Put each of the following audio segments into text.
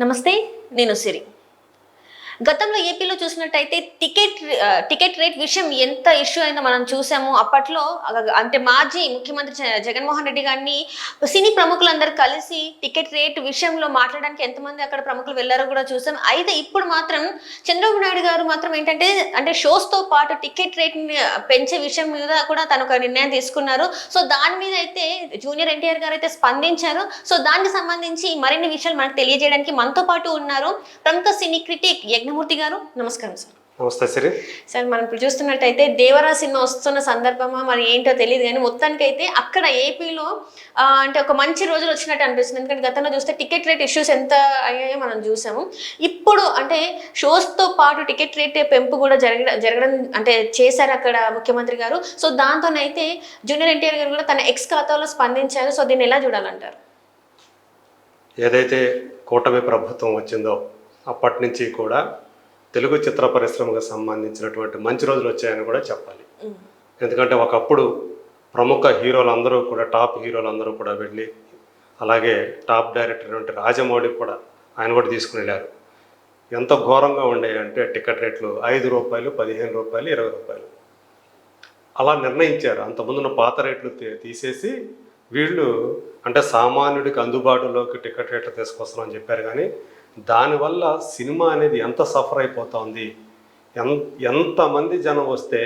నమస్తే నేను సిరి. గతంలో ఏపీలో చూసినట్టయితే టికెట్ టికెట్ రేట్ విషయం ఎంత ఇష్యూ అయిందో మనం చూసాము. అప్పట్లో అంటే మాజీ ముఖ్యమంత్రి జగన్మోహన్ రెడ్డి గారిని సినీ ప్రముఖులందరూ కలిసి టికెట్ రేట్ విషయంలో మాట్లాడడానికి ఎంతమంది అక్కడ ప్రముఖులు వెళ్ళారో కూడా చూసాం. అయితే ఇప్పుడు మాత్రం చంద్రబాబు నాయుడు గారు మాత్రం ఏంటంటే అంటే షోస్తో పాటు టికెట్ రేట్ పెంచే విషయం మీద కూడా తను ఒక నిర్ణయం తీసుకున్నారు. సో దాని మీద అయితే జూనియర్ ఎన్టీఆర్ గారు అయితే స్పందించారు. సో దానికి సంబంధించి మరిన్ని విషయాలు మనకు తెలియజేయడానికి మనతో పాటు ఉన్నారు ప్రముఖ సినీ క్రిటిక్ యజ్ఞమూర్తి గారు నమస్కారం సార్. నమస్తే సిరి. సార్ మనం ఇప్పుడు చూస్తున్నట్టయితే దేవరా సినిమా వస్తున్న సందర్భమా మరి ఏంటో తెలియదు కానీ మొత్తానికి అయితే అక్కడ ఏపీలో అంటే ఒక మంచి రోజులు వచ్చినట్టు అనిపిస్తుంది. ఎందుకంటే గతంలో చూస్తే టికెట్ రేట్ ఇష్యూస్ ఎంత అయ్యాయో మనం చూసాము. ఇప్పుడు అంటే షోస్తో పాటు టికెట్ రేట్ పెంపు కూడా జరగ జరగడం అంటే చేశారు అక్కడ ముఖ్యమంత్రి గారు. సో దాంతోనైతే జూనియర్ ఎన్టీఆర్ గారు కూడా తన ఎక్స్ ఖాతాలో స్పందించారు. సో దీన్ని ఎలా చూడాలంటారు? ఏదైతే కూటమి ప్రభుత్వం వచ్చిందో అప్పటి నుంచి కూడా తెలుగు చిత్ర పరిశ్రమకు సంబంధించినటువంటి మంచి రోజులు వచ్చాయని కూడా చెప్పాలి. ఎందుకంటే ఒకప్పుడు ప్రముఖ హీరోలందరూ కూడా టాప్ హీరోలందరూ కూడా వెళ్ళి అలాగే టాప్ డైరెక్టర్ వంటి రాజమౌళి కూడా ఆయన కూడా తీసుకుని వెళ్ళారు. ఎంత ఘోరంగా ఉండేయంటే టికెట్ రేట్లు ఐదు రూపాయలు పదిహేను రూపాయలు ఇరవై రూపాయలు. అలా నిర్ణయించారు. అంతకుముందున్న పాత రేట్లు తీసేసి వీళ్ళు అంటే సామాన్యుడికి అందుబాటులోకి టికెట్ రేట్లు తీసుకొస్తామని చెప్పారు. కానీ దానివల్ల సినిమా అనేది ఎంత సఫర్ అయిపోతుంది? ఎన్ ఎంతమంది జనం వస్తే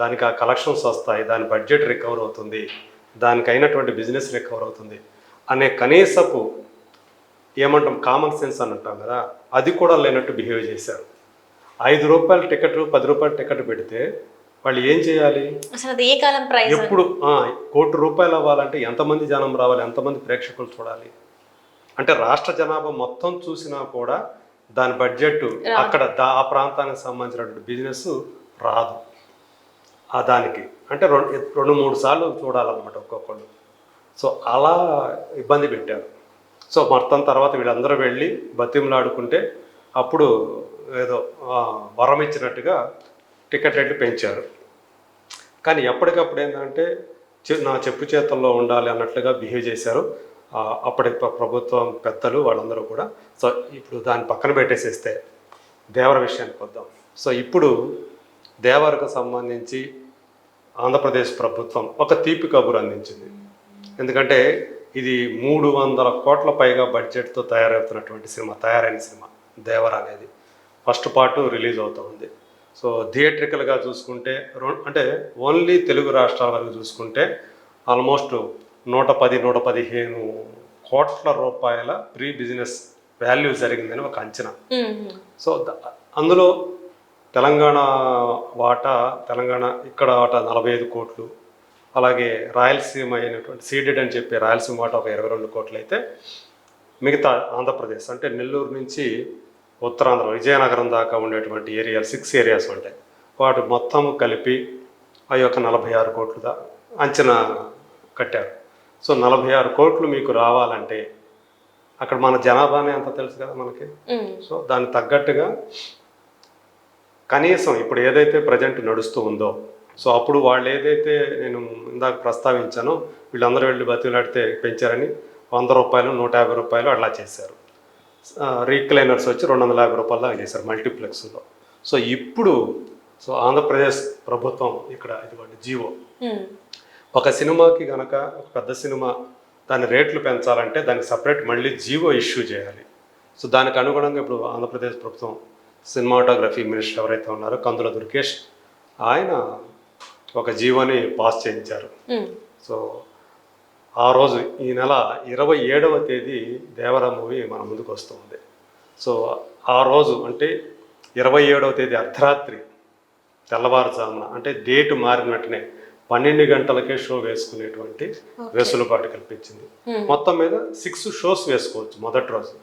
దానికి ఆ కలెక్షన్స్ వస్తాయి దాని బడ్జెట్ రికవర్ అవుతుంది దానికి అయినటువంటి బిజినెస్ రికవర్ అవుతుంది అనే కనీసపు ఏమంటాం కామన్ సెన్స్ అని అంటాం కదా అది కూడా లేనట్టు బిహేవ్ చేశారు. ఐదు రూపాయల టికెట్ పది రూపాయల టికెట్ పెడితే వాళ్ళు ఏం చేయాలి? అసలు అది ఏ కాలం ప్రైస్ ఎప్పుడు కోటి రూపాయలు అవ్వాలంటే ఎంతమంది జనం రావాలి ఎంతమంది ప్రేక్షకులు చూడాలి? అంటే రాష్ట్ర జనాభా మొత్తం చూసినా కూడా దాని బడ్జెట్ అక్కడ దా- ఆ ప్రాంతానికి సంబంధించినటువంటి బిజినెస్ రాదు. ఆ దానికి. అంటే రెండు రెండు మూడు సార్లు చూడాలన్నమాట ఒక్కొక్కళ్ళు. సో అలా ఇబ్బంది పెట్టారు. సో మొత్తం తర్వాత వీళ్ళందరూ వెళ్ళి బతిమలాడుకుంటే అప్పుడు ఏదో వరం ఇచ్చినట్టుగా టికెట్ రేట్లు పెంచారు. కానీ ఎప్పటికప్పుడు ఏంటంటే చె- నా చెప్పు చేతల్లో ఉండాలి అన్నట్లుగా బిహేవ్ చేశారు. అప్పటి ప్రభుత్వం పెద్దలు వాళ్ళందరూ కూడా. సో ఇప్పుడు దాన్ని పక్కన పెట్టేసేస్తే దేవర విషయానికి వద్దాం. సో ఇప్పుడు దేవరకు సంబంధించి ఆంధ్రప్రదేశ్ ప్రభుత్వం ఒక తీపి కబురు అందించింది. ఎందుకంటే ఇది మూడు వందల కోట్ల పైగా బడ్జెట్తో తయారవుతున్నటువంటి సినిమా తయారైన సినిమా దేవర అనేది. ఫస్ట్ పార్ట్ రిలీజ్ అవుతూ ఉంది. సో థియేట్రికల్గా చూసుకుంటే అంటే ఓన్లీ తెలుగు రాష్ట్రాల వరకు చూసుకుంటే ఆల్మోస్ట్ నూట పది నూట పదిహేను కోట్ల రూపాయల ప్రీ బిజినెస్ వాల్యూ జరిగిందని ఒక అంచనా. సో అందులో తెలంగాణ వాటా తెలంగాణ ఇక్కడ వాటా నలభై ఐదు కోట్లు అలాగే రాయలసీమ అయినటువంటి సీడెడ్ అని చెప్పి రాయలసీమ వాటా ఒక ఇరవై రెండు కోట్లు అయితే మిగతా ఆంధ్రప్రదేశ్ అంటే నెల్లూరు నుంచి ఉత్తరాంధ్ర విజయనగరం దాకా ఉండేటువంటి ఏరియాలు సిక్స్ ఏరియాస్ ఉంటాయి. వాటి మొత్తం కలిపి ఆ యొక్క నలభై ఆరు కోట్లు దా అంచనా కట్టారు. సో నలభై ఆరు కోట్లు మీకు రావాలంటే అక్కడ మన జనాభానే అంత తెలుసు కదా మనకి. సో దానికి తగ్గట్టుగా కనీసం ఇప్పుడు ఏదైతే ప్రజెంట్ నడుస్తూ ఉందో సో అప్పుడు వాళ్ళు ఏదైతే నేను ఇందాక ప్రస్తావించానో వీళ్ళందరూ వెళ్ళి బతిలాడితే పెంచారని వంద రూపాయలు నూట యాభై రూపాయలు అట్లా చేశారు. రీక్లైనర్స్ వచ్చి రెండు వందల యాభై రూపాయలు దాకా చేశారు మల్టీప్లెక్స్లో. సో ఇప్పుడు సో ఆంధ్రప్రదేశ్ ప్రభుత్వం ఇక్కడ ఇదిగోండి జీవో. ఒక సినిమాకి గనక ఒక పెద్ద సినిమా దాని రేట్లు పెంచాలంటే దానికి సపరేట్ మళ్ళీ జీవో ఇష్యూ చేయాలి. సో దానికి అనుగుణంగా ఇప్పుడు ఆంధ్రప్రదేశ్ ప్రభుత్వం సినిమాటోగ్రఫీ మినిస్టర్ ఎవరైతే ఉన్నారో కందుల దుర్గేష్ ఆయన ఒక జీవోని పాస్ చేయించారు. సో ఆ రోజు ఈ నెల ఇరవై ఏడవ తేదీ దేవర మూవీ మన ముందుకు వస్తుంది. సో ఆ రోజు అంటే ఇరవై ఏడవ తేదీ అర్ధరాత్రి తెల్లవారుజామున అంటే డేట్ మారిన వెంటనే పన్నెండు గంటలకే షో వేసుకునేటువంటి వెసులుబాటు కల్పించింది. మొత్తం మీద సిక్స్ షోస్ వేసుకోవచ్చు మొదటి రోజు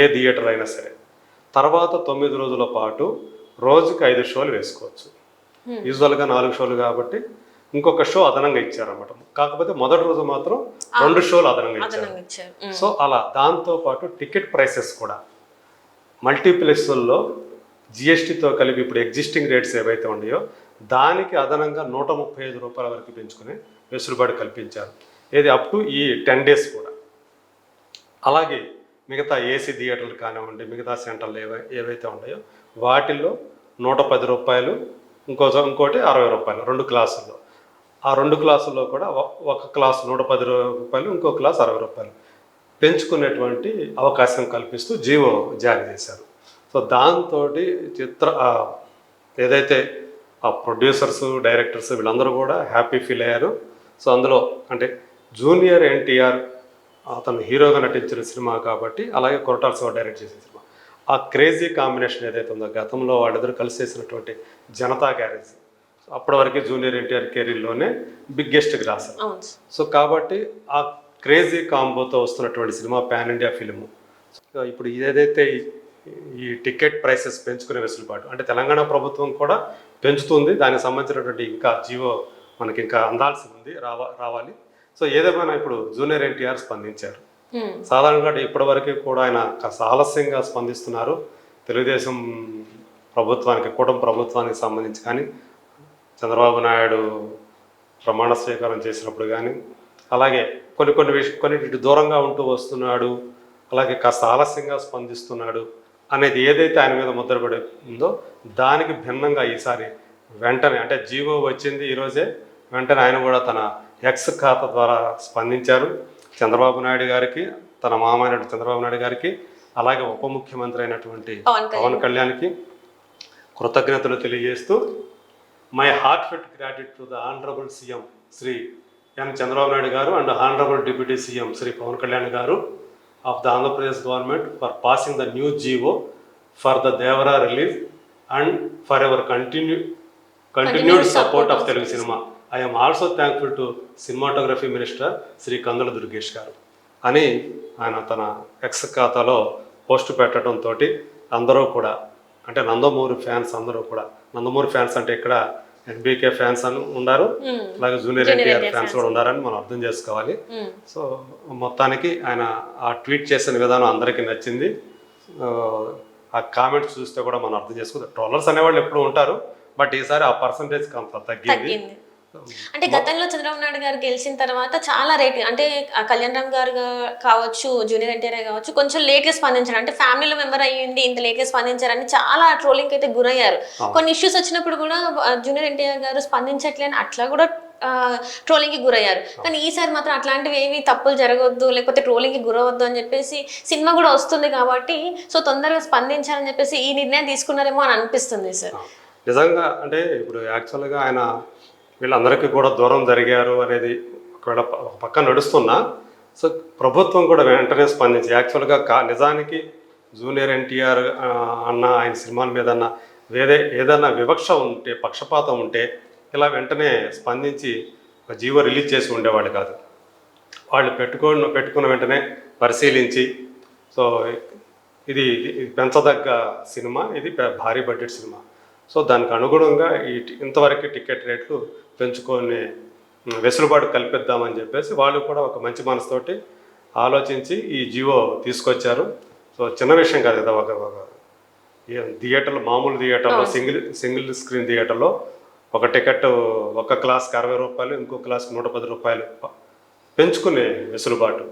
ఏ థియేటర్ అయినా సరే. తర్వాత తొమ్మిది రోజుల పాటు రోజుకి ఐదు షోలు వేసుకోవచ్చు. యూజువల్గా నాలుగు షోలు కాబట్టి ఇంకొక షో అదనంగా ఇచ్చారన్నమాట. కాకపోతే మొదటి రోజు మాత్రం రెండు షోలు అదనంగా ఇచ్చారు. సో అలా దాంతో పాటు టికెట్ ప్రైసెస్ కూడా మల్టీప్లెక్స్ల్లో జిఎస్టీతో కలిపి ఇప్పుడు ఎగ్జిస్టింగ్ రేట్స్ ఏవైతే ఉన్నాయో దానికి అదనంగా నూట ముప్పై ఐదు రూపాయల వరకు పెంచుకుని వెసులుబాటు కల్పించారు. ఇది అప్ టు ఈ టెన్ డేస్ కూడా. అలాగే మిగతా ఏసీ థియేటర్లు కానివ్వండి మిగతా సెంటర్లు ఏవై ఏవైతే ఉన్నాయో వాటిల్లో నూట పది రూపాయలు ఇంకో ఇంకోటి అరవై రూపాయలు రెండు క్లాసుల్లో. ఆ రెండు క్లాసుల్లో కూడా ఒక క్లాస్ నూట పది రూపాయలు ఇంకో క్లాస్ అరవై రూపాయలు పెంచుకునేటువంటి అవకాశం కల్పిస్తూ జీవో జారీ చేశారు. సో దాంతో చిత్ర ఏదైతే ఆ ప్రొడ్యూసర్స్ డైరెక్టర్స్ వీళ్ళందరూ కూడా హ్యాపీ ఫీల్ అయ్యారు. సో అందులో అంటే జూనియర్ ఎన్టీఆర్ అతను హీరోగా నటించిన సినిమా కాబట్టి అలాగే కొరటాల శివ డైరెక్ట్ చేసిన సినిమా. ఆ క్రేజీ కాంబినేషన్ ఏదైతే ఉందో గతంలో వాళ్ళిద్దరు కలిసి చేసినటువంటి జనతా గ్యారేజ్ అప్పటి వరకు జూనియర్ ఎన్టీఆర్ కెరీర్లోనే బిగ్గెస్ట్ గ్రాసర్ సార్. సో కాబట్టి ఆ క్రేజీ కాంబోతో వస్తున్నటువంటి సినిమా పాన్ ఇండియా ఫిలిము ఇప్పుడు ఏదైతే ఈ- ఈ టికెట్ ప్రైసెస్ పెంచుకునే వెసులుబాటు అంటే తెలంగాణ ప్రభుత్వం కూడా పెంచుతుంది. దానికి సంబంధించినటువంటి ఇంకా జీవో మనకి ఇంకా అందాల్సి ఉంది రావా రావాలి. సో ఏదేమైనా ఇప్పుడు జూనియర్ ఎన్టీఆర్ స్పందించారు. సాధారణంగా ఇప్పటివరకు కూడా ఆయన కాస్త ఆలస్యంగా స్పందిస్తున్నారు. తెలుగుదేశం ప్రభుత్వానికి కూటమి ప్రభుత్వానికి సంబంధించి కానీ చంద్రబాబు నాయుడు ప్రమాణ స్వీకారం చేసినప్పుడు కానీ అలాగే కొన్ని కొన్ని విష కొన్నిటి దూరంగా ఉంటూ వస్తున్నాడు. అలాగే కాస్త ఆలస్యంగా స్పందిస్తున్నాడు. అనేది ఏదైతే ఆయన మీద ముద్రపడి ఉందో దానికి భిన్నంగా ఈసారి వెంటనే అంటే జీవో వచ్చింది ఈరోజే వెంటనే ఆయన కూడా తన ఎక్స్ ఖాతా ద్వారా స్పందించారు చంద్రబాబు నాయుడు గారికి తన మామైనటువంటి చంద్రబాబు నాయుడు గారికి అలాగే ఉప ముఖ్యమంత్రి అయినటువంటి పవన్ కళ్యాణ్. పవన్ కళ్యాణ్కి కృతజ్ఞతలు తెలియజేస్తూ my heartfelt gratitude to the honourable CM Shri N Chandrababu Naidu garu and honourable deputy CM Shri Pawan Kalyan garu of the Andhra Pradesh government for passing the new GO for the Devara release and for ever continue continued support of Telugu cinema I'm also thankful to cinematography minister Shri Kandula Durgesh garu అని ఆయన తన X ఖాతాలో post పెట్టడంతో అందరూ కూడా అంటే Nandamuri fans అందరూ కూడా నందమూరి ఫ్యాన్స్ అంటే ఇక్కడ ఎన్బీకే ఫ్యాన్స్ అని ఉన్నారు. అలాగే జూనియర్ ఎన్టీఆర్ ఫ్యాన్స్ కూడా ఉన్నారని మనం అర్థం చేసుకోవాలి. సో మొత్తానికి ఆయన ఆ ట్వీట్ చేసిన విధానం అందరికీ నచ్చింది. ఆ, కామెంట్స్ చూస్తే కూడా మనం అర్థం చేసుకోవచ్చు ట్రోలర్స్ అనేవాళ్ళు ఎప్పుడు ఉంటారు. బట్ ఈసారి ఆ పర్సంటేజ్ కొంత తగ్గింది. అంటే గతంలో చంద్రబాబు నాయుడు గారు గెలిచిన తర్వాత చాలా రేట్ అంటే కళ్యాణ్ రామ్ గారు కావచ్చు జూనియర్ ఎన్టీఆర్ కావచ్చు కొంచెం లేట్గా స్పందించారు. అంటే ఫ్యామిలీలో మెంబర్ అయ్యింది ఇంత లేట్గా స్పందించారని చాలా ట్రోలింగ్ అయితే గురయ్యారు. కొన్ని ఇష్యూస్ వచ్చినప్పుడు కూడా జూనియర్ ఎన్టీఆర్ గారు స్పందించట్లే అని అట్లా కూడా ట్రోలింగ్కి గురయ్యారు. కానీ ఈసారి మాత్రం అట్లాంటివి ఏవి తప్పులు జరగవద్దు లేకపోతే ట్రోలింగ్కి గురవద్దు అని చెప్పేసి సినిమా కూడా వస్తుంది కాబట్టి సో తొందరగా స్పందించాలని చెప్పేసి ఈ నిర్ణయం తీసుకున్నారేమో అని అనిపిస్తుంది సార్. నిజంగా అంటే ఇప్పుడు యాక్చువల్గా ఆయన వీళ్ళందరికీ కూడా దూరం జరిగారు అనేది ఒకవేళ ఒక పక్క నడుస్తున్నా సో ప్రభుత్వం కూడా వెంటనే స్పందించి యాక్చువల్గా కా నిజానికి జూనియర్ ఎన్టీఆర్ అన్న ఆయన సినిమాల మీద అన్న వేరే ఏదైనా వివక్ష ఉంటే పక్షపాతం ఉంటే ఇలా వెంటనే స్పందించి ఒక జీవో రిలీజ్ చేసి ఉండేవాళ్ళు కాదు. వాళ్ళు పెట్టుకున్న పెట్టుకున్న వెంటనే పరిశీలించి సో ఇది పెంచదగ్గ సినిమా ఇది భారీ బడ్జెట్ సినిమా. సో దానికి అనుగుణంగా ఈ ఇంతవరకు టికెట్ రేట్లు పెంచుకొని వెసులుబాటు కల్పిద్దామని చెప్పేసి వాళ్ళు కూడా ఒక మంచి మనసుతోటి ఆలోచించి ఈ జియో తీసుకొచ్చారు. సో చిన్న విషయం కాదు కదా ఒక థియేటర్లో మామూలు థియేటర్లో సింగిల్ సింగిల్ స్క్రీన్ థియేటర్లో ఒక టికెట్ ఒక క్లాస్కి అరవై రూపాయలు ఇంకో క్లాస్కి నూట పది రూపాయలు పెంచుకునే వెసులుబాటు.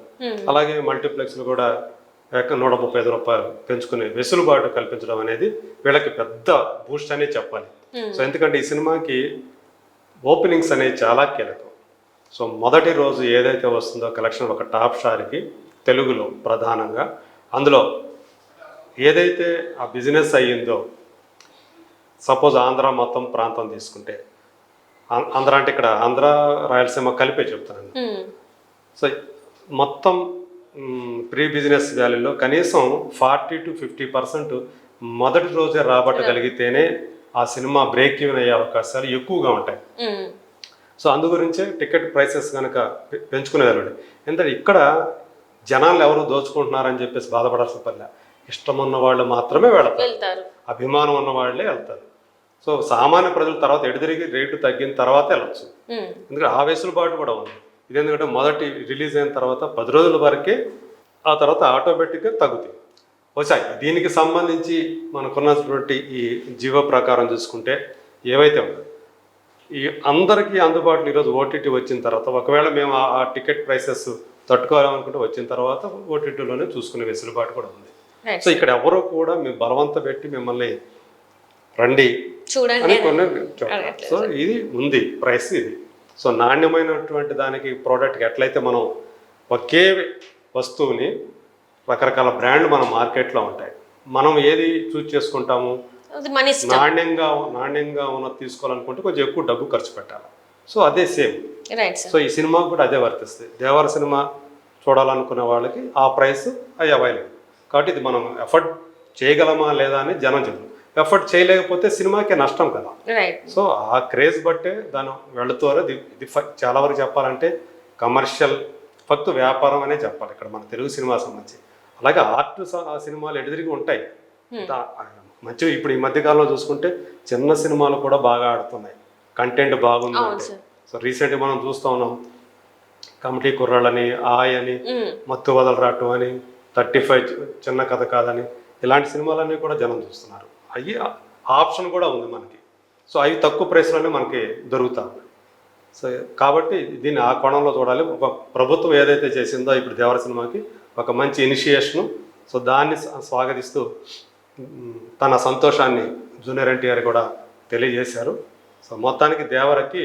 అలాగే మల్టీప్లెక్స్లు కూడా నూట ముప్పై ఐదు రూపాయలు పెంచుకునే వెసులుబాటు కల్పించడం అనేది వీళ్ళకి పెద్ద బూస్ట్ అనే చెప్పాలి. సో ఎందుకంటే ఈ సినిమాకి ఓపెనింగ్స్ అనేవి చాలా కీలకం. సో మొదటి రోజు ఏదైతే వస్తుందో కలెక్షన్ ఒక టాప్ షార్కి తెలుగులో ప్రధానంగా. అందులో ఏదైతే ఆ బిజినెస్ అయ్యిందో సపోజ్ ఆంధ్ర మొత్తం ప్రాంతం తీసుకుంటే ఆంధ్ర అంటే ఇక్కడ ఆంధ్ర రాయలసీమ కలిపే చెప్తాను. సో మొత్తం ప్రీ బిజినెస్ వ్యాలీలో కనీసం ఫార్టీ టు ఫిఫ్టీ పర్సెంట్ మొదటి రోజే రాబట్టగలిగితేనే ఆ సినిమా బ్రేక్ ఈవెన్ అయ్యే అవకాశాలు ఎక్కువగా ఉంటాయి. సో అందు గురించే టికెట్ ప్రైసెస్ కనుక పె- పెంచుకునేవాళ్ళు ఎందుకంటే ఇక్కడ జనాలు ఎవరు దోచుకుంటున్నారని చెప్పేసి బాధపడాల్సిన పనిలే ఇష్టం ఉన్న వాళ్ళు మాత్రమే వెళతారు. అభిమానం ఉన్న వాళ్ళే వెళ్తారు. సో సామాన్య ప్రజల తర్వాత ఎడదిరిగి రేటు తగ్గిన తర్వాత వెళ్ళొచ్చు. ఎందుకంటే ఆ వెసులుబాటు కూడా ఉంది. ఇది ఎందుకంటే మొదటి రిలీజ్ అయిన తర్వాత పది రోజుల వరకే ఆ తర్వాత ఆటోమేటిక్గా తగ్గుతాయి. వచ్చాయి. దీనికి సంబంధించి మనకున్నటువంటి ఈ జీవో ప్రకారం చూసుకుంటే ఏవైతే ఈ అందరికీ అందుబాటులో ఈరోజు ఓటీటీ వచ్చిన తర్వాత ఒకవేళ మేము ఆ- టికెట్ ప్రైసెస్ తట్టుకోవాలనుకుంటే వచ్చిన తర్వాత ఓటీటీలోనే చూసుకునే వెసులుబాటు కూడా ఉంది. సో ఇక్కడ ఎవరు కూడా మేము బలవంత పెట్టి మిమ్మల్ని రండి చూడండి. సో ఇది ఉంది ప్రైస్ ఇది. సో నాణ్యమైనటువంటి దానికి ప్రోడక్ట్కి ఎట్లయితే మనం ఒకే వస్తువుని రకరకాల బ్రాండ్లు మన మార్కెట్లో ఉంటాయి. మనం ఏది చూస్ చేసుకుంటాము? నాణ్యంగా నాణ్యంగా ఉన్నది తీసుకోవాలనుకుంటే కొంచెం ఎక్కువ డబ్బు ఖర్చు పెట్టాలి. సో అదే సేమ్. సో ఈ సినిమా కూడా అదే వర్తిస్తుంది. దేవర సినిమా చూడాలనుకునే వాళ్ళకి ఆ ప్రైస్ అది అవైలబుల్. కాబట్టి ఇది మనం ఎఫర్ట్ చేయగలమా లేదా అని జనం చెప్పు ఎఫర్ట్ చేయలేకపోతే సినిమాకి నష్టం కదా. సో ఆ క్రేజ్ బట్టే దాని వెళుతారు ఇది చాలా వరకు చెప్పాలంటే కమర్షియల్ ఫక్తు వ్యాపారం అనే చెప్పాలి. ఇక్కడ మన తెలుగు సినిమా సంబంధించి. అలాగే ఆర్ట్ సినిమాలు ఎదురుగా ఉంటాయి. మంచి ఇప్పుడు ఈ మధ్య కాలంలో చూసుకుంటే చిన్న సినిమాలు కూడా బాగా ఆడుతున్నాయి. కంటెంట్ బాగుంది సో రీసెంట్గా మనం చూస్తూ ఉన్నాం. కమిటీ కుర్రాళ్ళని ఆయ్ అని మత్తు వదలరాటు అని థర్టీ ఫైవ్ చిన్న కథ కాదని ఇలాంటి సినిమాలన్నీ కూడా జనం చూస్తున్నారు. అవి ఆప్షన్ కూడా ఉంది మనకి. సో అవి తక్కువ ప్రైస్లోనే మనకి దొరుకుతా సో కాబట్టి దీన్ని ఆ కోణంలో చూడాలి. ఒక ప్రభుత్వం ఏదైతే చేసిందో ఇప్పుడు దేవర సినిమాకి ఒక మంచి ఇనిషియేషను. సో దాన్ని స్వా- స్వాగతిస్తూ తన సంతోషాన్ని జూనియర్ ఎన్టీఆర్ కూడా తెలియజేశారు. సో మొత్తానికి దేవరకి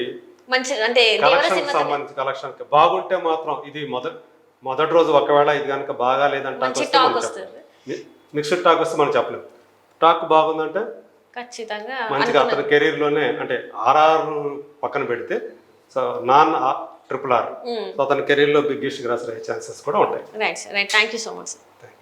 మంచి అంటే దేవర కలెక్షన్ సంబంధించి కలెక్షన్ బాగుంటే మాత్రం ఇది మొదటి మొదటి రోజు ఒకవేళ ఇది కనుక బాగా లేదంటే మిక్స్డ్ టాక్ వస్తే మనం చెప్పలేం. టాక్ బాగుందంటే ఖచ్చితంగా మంచిగా అతని కెరీర్లోనే అంటే ఆర్ఆర్ పక్కన పెడితే so non triple R. So అతని కెరీర్లో బిగ్గెస్ట్ గ్రాస్ అయ్యే ఛాన్సెస్ కూడా ఉంటాయి. Right right thank you so much thank